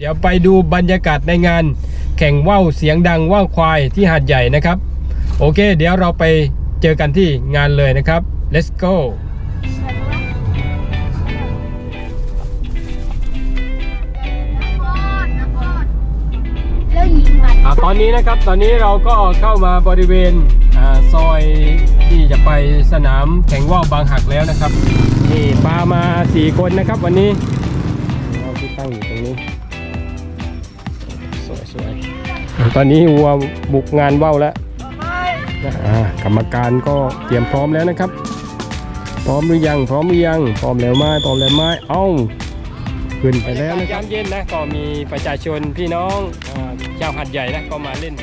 เดี๋ยวไปดูบรรยากาศในงาน แข่งว่าวเสียงดังว่าวควายที่หาดใหญ่นะครับ โอเค เดี๋ยวเราไปเจอกันที่งานเลยนะครับ let's go อตอนนี้นะครับตอนนี้เราก็เข้ามาบริเวณอ่าซอยที่จะไปสนามแข่งว่าวบางหักแล้วนะครับนี่ปามาสี่คนนะครับวันนี้เราที่ตั้งอยู่ตรงนี้ ตอนนี้วัวบุกงานว่าวแล้วนะอ่ากรรมการก็เตรียมพร้อมแล้วนะครับ พร้อมหรือยัง พร้อมหรือยัง พร้อมแล้วไหมพร้อมแล้วไหมเอ้าขึ้นไปแล้วนะครับยามเย็นนะก็มีประชาชนพี่น้องอ่าชาวหัดใหญ่นะก็มาเล่น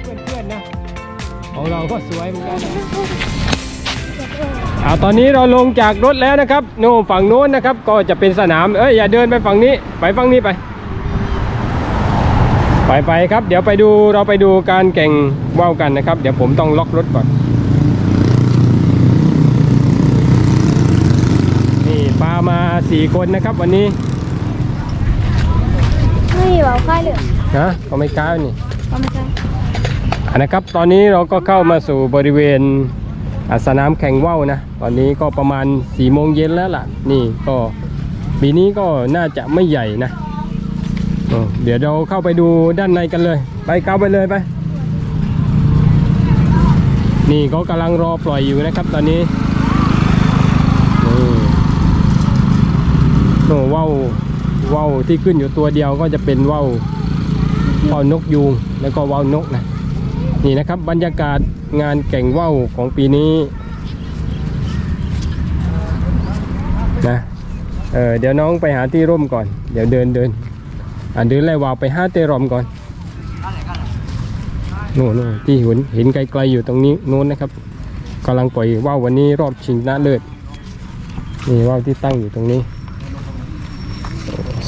เพื่อนๆนะของเราก็สวยเหมือนกันนะอ่าตอนนี้เราลงจากรถแล้วนะครับโน่นฝั่งโน้นนะครับ ก็จะเป็นสนามเอ้ยอย่าเดินไปฝั่งนี้ไปฝั่งนี้ไป ไปไปครับ เดี๋ยวไปดูเราไปดูการแข่งว่าวกันนะครับ เดี๋ยวผมต้องล็อกรถก่อน นี่ปลามาสี่คนนะครับวันนี้ไม่มีแบบค่ายเหลืองนะก็ไม่กล้านี่ก็ไม่ใช่อะนะครับ ตอนนี้เราก็เข้ามาสู่บริเวณอะสนามแข่งว่าวนะ ตอนนี้ก็ประมาณ4ี่โมงเย็นแล้วล่ะ นี่ก็ปีนี้ก็น่าจะไม่ใหญ่นะ เดี๋ยวเราเข้าไปดูด้านในกันเลย ไปเข้าไปเลยไป นี่เขากำลังรอปล่อยอยู่นะครับตอนนี้โอ้ว่าวว่าวที่ขึ้นอยู่ตัวเดียวก็จะเป็นว่าวว่าวนกยูงแล้วก็ว่าวนกนะนี่นะครับบรรยากาศงานแข่งว่าวของปีนี้นะเออเดี๋ยวน้องไปหาที่ร่มก่อน เดี๋ยวเดินเดิน อ่าเดินไล่วาวไปห้าเตรอมก่อนโน่นโที่เห็นเห็นไกลๆอยู่ตรงนี้โน้นนะครับกำลังปล่อยว่าววันนี้รอบชิงชนะเลิศนี่ว่าวที่ตั้งอยู่ตรงนี้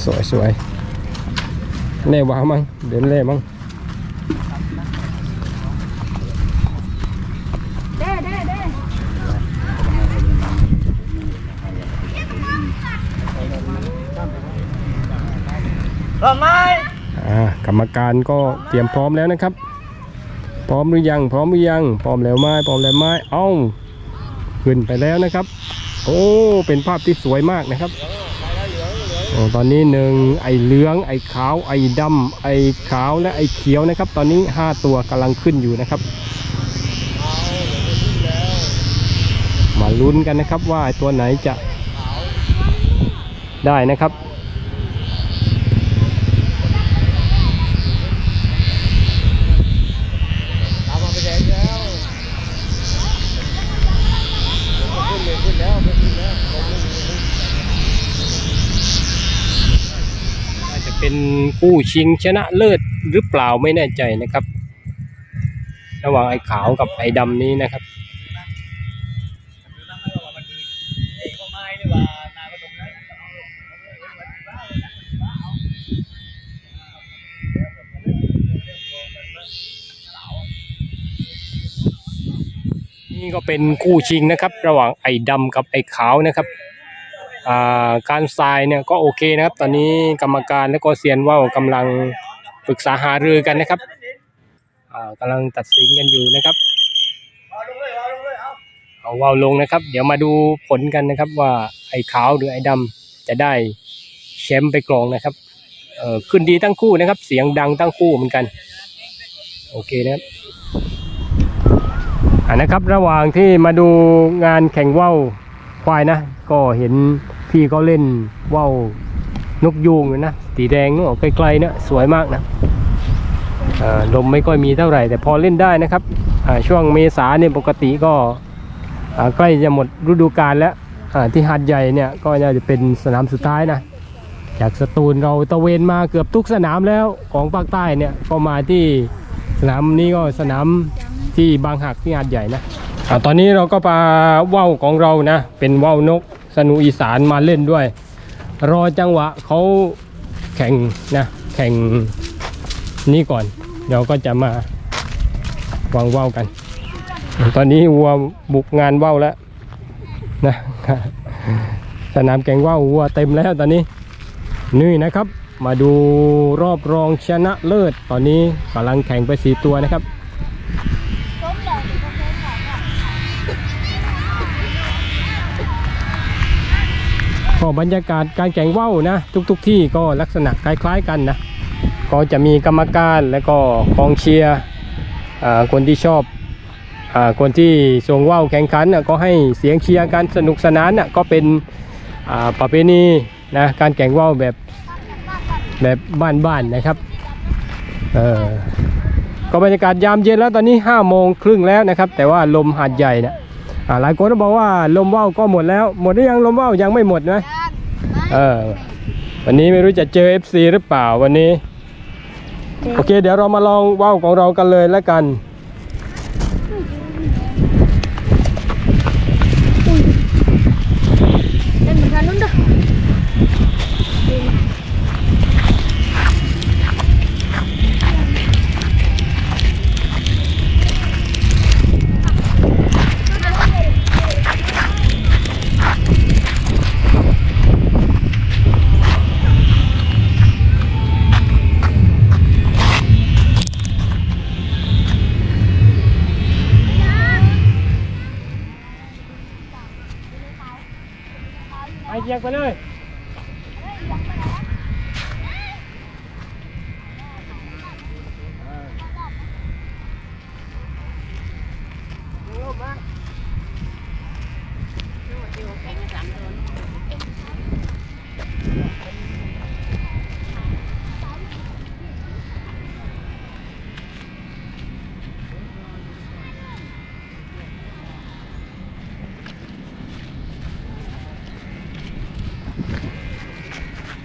สวยสวยเล่วาวมั้งเดินแล่มั้ง เด้เด้เด้ อ่ากรรมการก็เตรียมพร้อมแล้วนะครับ พร้อมหรือยัง พร้อมหรือยัง พร้อมแล้วไหมพร้อมแล้วไหมเอ้าขึ้นไปแล้วนะครับ โอ้เป็นภาพที่สวยมากนะครับตอนนี้หนึ่งไอ้เหลือง ไอ้ขาว ไอ้ดำไอ้ขาวและไอ้เขียวนะครับ ตอนนี้ห้าตัวกำลังขึ้นอยู่นะครับ มาลุ้นกันนะครับว่าตัวไหนจะได้นะครับ เป็นคู่ชิงชนะเลิศหรือเปล่าไม่แน่ใจนะครับ ระหว่างไอ้ขาวกับไอ้ดำนี้นะครับนี่ก็เป็นคู่ชิงนะครับ ระหว่างไอ้ดำกับไอ้ขาวนะครับ การทรายเนี่ยก็โอเคนะครับ ตอนนี้กรรมการและก็เซียนว่าวกำลังปรึกษาหารือกันนะครับกำลังตัดสินกันอยู่นะครับเอาว่าวลงนะครับ เดี๋ยวมาดูผลกันนะครับว่าไอ้ขาวหรือไอ้ดำจะได้แชมป์ไปกรองนะครับเออขึ้นดีทั้งคู่นะครับ เสียงดังทั้งคู่เหมือนกัน โอเคนะครับอ่านะครับระหว่างที่มาดูงานแข่งว่าวควายนะ ก็เห็น พี่เขาเล่นว่าว นกยูงอยู่นะสีแดงนู่นไกลๆนะสวยมากนะลมไม่ค่อยมีเท่าไหร่ แต่พอเล่นได้นะครับช่วงเมษาเนี่ยปกติก็ใกล้จะหมดฤดูกาลแล้วที่หาดใหญ่เนี่ยก็จะเป็นสนามสุดท้ายนะจากสตูลเราตะเวนมาเกือบทุกสนามแล้วของภาคใต้เนี่ยก็มาที่สนามนี้ก็สนามที่บางหักที่หาดใหญ่นะตอนนี้เราก็ปาว่าวของเรานะเป็นว่าวนก สนุอีสานมาเล่นด้วย รอจังหวะเขาแข่งนะแข่งนี้ก่อน เดี๋ยวก็จะมาวางว่าวกัน ตอนนี้วัวบุกงานว่าวแล้วนะสนามแข่งว่าววัวเต็มแล้วตอนนี้นี่นะครับ มาดูรอบรองชนะเลิศ ตอนนี้กำลังแข่งไปสีตัวนะครับ ก็บรรยากาศการแข่งว่าวนะ ทุกๆทที่ก็ลักษณะคล้ายๆกันนะ ก็จะมีกรรมการและก็กองเชียร์คนที่ชอบอคนที่ส่งว่าวแข่งขันก็ให้เสียงเชียร์กันสนุกสนานก็เป็นอ่าประเพณีนะการแข่งว่าวแบบแบบบ้านๆนะครับเออก็บรรยากาศยามเย็นแล้วตอนนี้5้าโมงครึ่งแล้วนะครับ แต่ว่าลมหาดใหญ่นะ หลายคนก็บอกว่าลมว่าวก็หมดแล้ว หมดหรือยังลมว่าวยังไม่หมดนะเออวันนี้ไม่รู้จะเจอ FC หรือเปล่าวันนี้ โอเค เดี๋ยวเรามาลองว่าวของเรากันเลยแล้วกัน ไปเจียงไปเลย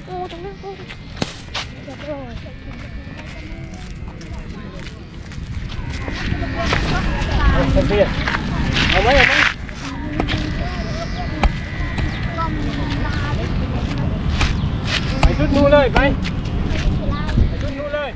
โอ้ตรงนั้นโอ้เดี๋ยวโอ้ ยเพื่อนเอาไว้เอาไว้ไปชุดนู้นเลยไปไปชุดนู้นเลย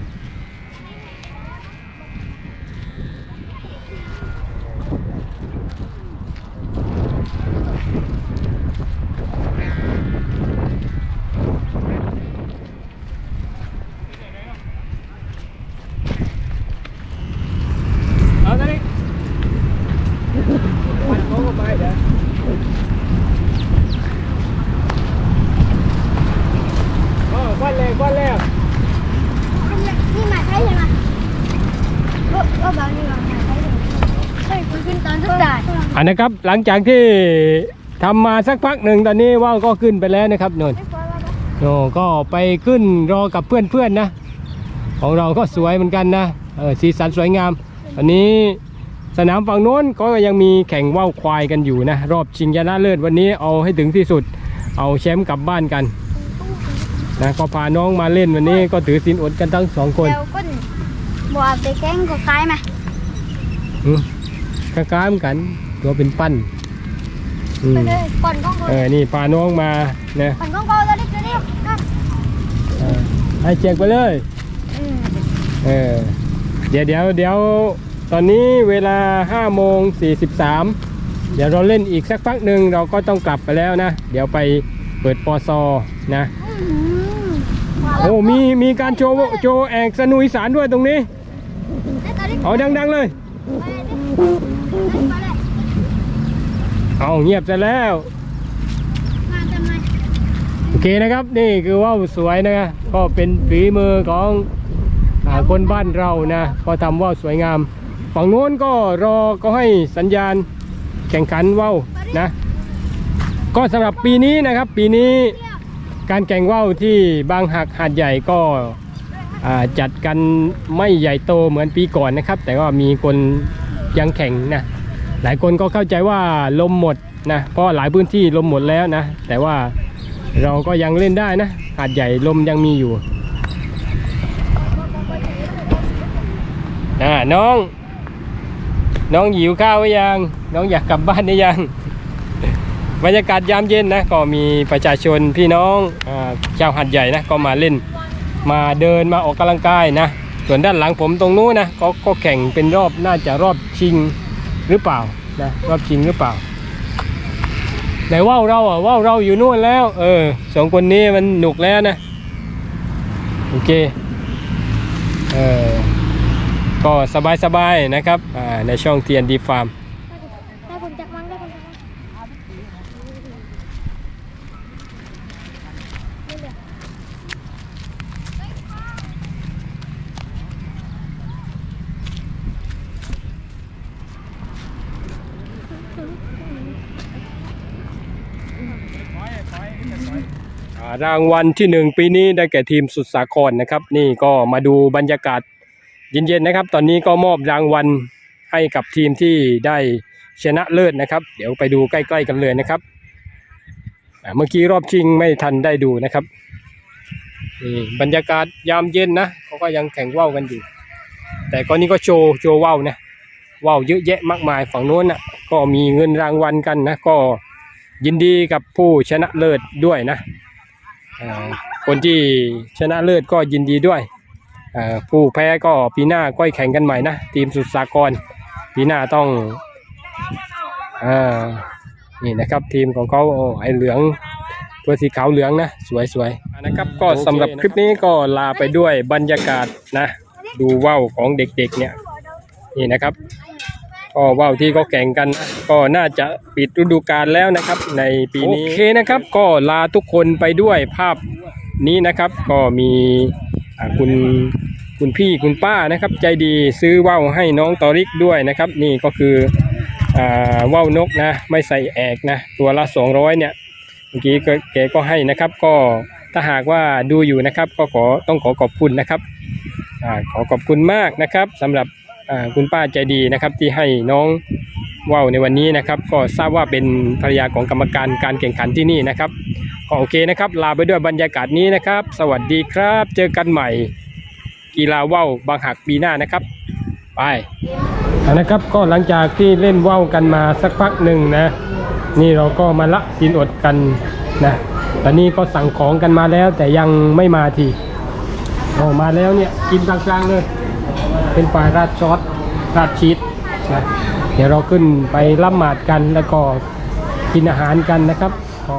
เอาตอนนี้มันโค้งเข้าไปเดี๋ยวโอ้ก้อนเลยก้อนแล้ว นี่มาใช่ใช่ไหมก็ก็บางนี่บางมาใช่ใช่คุณขึ้นตอนสุดท้าย อันนะครับหลังจากที่ทำมาสักพักหนึ่งตอนนี้ว่าวก็ขึ้นไปแล้วนะครับนนโอ้ก็ไปขึ้นรอกับเพื่อนๆนะ ของเราก็สวยเหมือนกันนะเออสีสันสวยงามอันนี้สนามฝั่งโน้นก็ยังมีแข่งว่าวควายกันอยู่นะ รอบชิงชนะเลิศวันนี้เอาให้ถึงที่สุด เอาแชมป์กลับบ้านกันนะก็พาน้องมาเล่นวันนี้ก็ถือสินอดกันทั้งสองคนเดี๋ยวก้นบัวไปแกล้งก็คล้ายไหมอืมคล้ายๆเหมือนกัน ตัวเป็นปั้นอืไปมเลยก่อนก้องก้อนเออ นี่พาน้องมานะก่อนก้องก้อนตัวนี้ตัวนี้ก็เออให้เจ็กไปเลยอืมเออ เดี๋ยวเดี๋ยวเดี๋ยวตอนนี้เวลา5โมง43 เดี๋ยวเราเล่นอีกสักพักหนึ่งเราก็ต้องกลับไปแล้วนะ เดี๋ยวไปเปิดปอซอนะ อืมโอ้ มีมีการโชว์โชว์แอกสนุยสารด้วยตรงนี้เอาดัง ๆ เลยเอาเงียบซะแล้ว มาทำไมโอเคนะครับนี่คือว่าวสวยนะก็เป็นฝีมือของอาคนบ้านเรานะก็ทำว่าวสวยงาม ฝั่งโน้นก็รอก็ให้สัญญาณแข่งขันว่าวนะ ก็สำหรับปีนี้นะครับปีนี้การแข่งว่าวที่บางหักหาดใหญ่ก็อ่าจัดกันไม่ใหญ่โตเหมือนปีก่อนนะครับ แต่ว่ามีคนยังแข่งนะ หลายคนก็เข้าใจว่าลมหมดนะเพราะหลายพื้นที่ลมหมดแล้วนะ แต่ว่าเราก็ยังเล่นได้นะหาดใหญ่ลมยังมีอยู่อ่าน้อง น้องหิวข้าวหรือยัง น้องอยากกลับบ้านหรือยัง บรรยากาศยามเย็นนะ ก็มีประชาชนพี่น้องอชาวหัดใหญ่นะ ก็มาเล่น มาเดินมาออกกำลังกายนะ ส่วนด้านหลังผมตรงนู้นนะก็ก็แข่งเป็นรอบน่าจะรอบชิง หรือเปล่านะรอบชิงหรือเปล่าไหนว่าวเราอะว่าวเราอยู่นู่นแล้ว เออสองคนนี้มันหนุกแล้วนะโอเคเออก็สบายๆนะครับอ่าในช่อง TND Farm ได้ผมจักมั้งได้ผมจักมั้ง อ่า รางวัลที่หนึ่งปีนี้ได้แก่ทีมสุดสาครนะครับ นี่ก็มาดูบรรยากาศเย็นๆนะครับ ตอนนี้ก็มอบรางวัลให้กับทีมที่ได้ชนะเลิศนะครับ เดี๋ยวไปดูใกล้ๆกันเลยนะครับเมื่อกี้รอบชิงไม่ทันได้ดูนะครับนี่บรรยากาศยามเย็นนะเขาก็ยังแข่งว่าวกันอยู่ แต่ก็นี่ก็โชว์โชว์ว่าวนะว่าวเยอะแยะมากมายฝั่งโน้นนะก็มีเงินรางวัลกันนะก็ยินดีกับผู้ชนะเลิศด้วยนะ คนที่ชนะเลิศก็ยินดีด้วย ผู้แพ้ก็ปีหน้าก็แข่งกันใหม่นะ ทีมสุดสากรปีหน้าต้องอนี่นะครับทีมของเขาโอ้ไอเหลืองตัวสีขาวเหลืองนะสวยสวยๆนะครับก็สำหรับคลิปนี้ก็ลาไปด้วยบรรยากาศนะ ดูว่าวของเด็กๆเนี่ยนี่นะครับ ก็ว่าวที่เขาแข่งกันนะก็น่าจะปิดฤดูกาลแล้วนะครับ ในปีนี้โอเคนะครับ ก็ลาทุกคนไปด้วยภาพนี้นะครับ ก็มีคุณคุณพี่คุณป้านะครับ ใจดีซื้อว่าวให้น้องตอริกด้วยนะครับ นี่ก็คืออว่าวนกนะ ไม่ใส่แอกนะ ตัวละ 200 เนี่ยเมื่อกี้ก็แกก็ให้นะครับ ก็ถ้าหากว่าดูอยู่นะครับ ก็ขอต้องขอขอบคุณนะครับอขอขอบคุณมากนะครับสำหรับ คุณป้าใจดีนะครับที่ให้น้องว่าวในวันนี้นะครับ ก็ทราบว่าเป็นภรรยาของกรรมการการแข่งขันที่นี่นะครับก็โอเคนะครับ ลาไปด้วยบรรยากาศนี้นะครับ สวัสดีครับ เจอกันใหม่ กีฬาว่าวบางหักปีหน้านะครับ ไปนะครับก็หลังจากที่เล่นว่าวกันมาสักพักหนึ่งนะ นี่เราก็มาละสินอดกันนะตอนนี้ก็สั่งของกันมาแล้วแต่ยังไม่มาทีโอ้มาแล้วเนี่ยกินกลางๆเลย เป็นไฟราดซอสราดชีสนะเดี๋ยวเราขึ้นไปรับหมาดกันแล้วก็กินอาหารกันนะครับก็